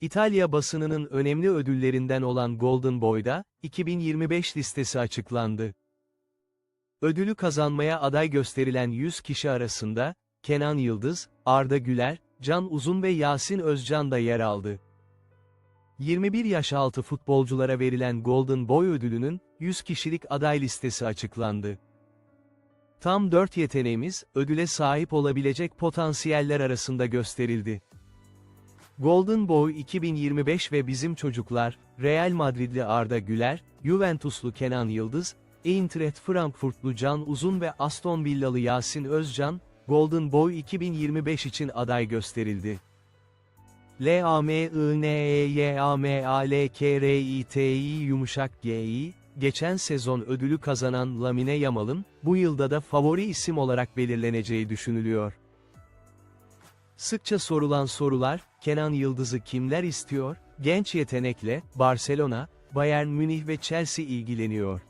İtalya basınının önemli ödüllerinden olan Golden Boy'da, 2025 listesi açıklandı. Ödülü kazanmaya aday gösterilen 100 kişi arasında, Kenan Yıldız, Arda Güler, Can Uzun ve Yasin Özcan da yer aldı. 21 yaş altı futbolculara verilen Golden Boy ödülünün, 100 kişilik aday listesi açıklandı. Tam 4 yeteneğimiz, ödüle sahip olabilecek potansiyeller arasında gösterildi. Golden Boy 2025 ve Bizim Çocuklar, Real Madridli Arda Güler, Juventuslu Kenan Yıldız, Eintracht Frankfurtlu Can Uzun ve Aston Villalı Yasin Özcan, Golden Boy 2025 için aday gösterildi. L-A-M-I-N-E-Y-A-M-A-L-K-R-I-T-I yumuşak G-I, geçen sezon ödülü kazanan Lamine Yamal'ın, bu yılda da favori isim olarak belirleneceği düşünülüyor. Sıkça sorulan sorular, Kenan Yıldız'ı kimler istiyor? Genç yetenekle, Barcelona, Bayern Münih ve Chelsea ilgileniyor.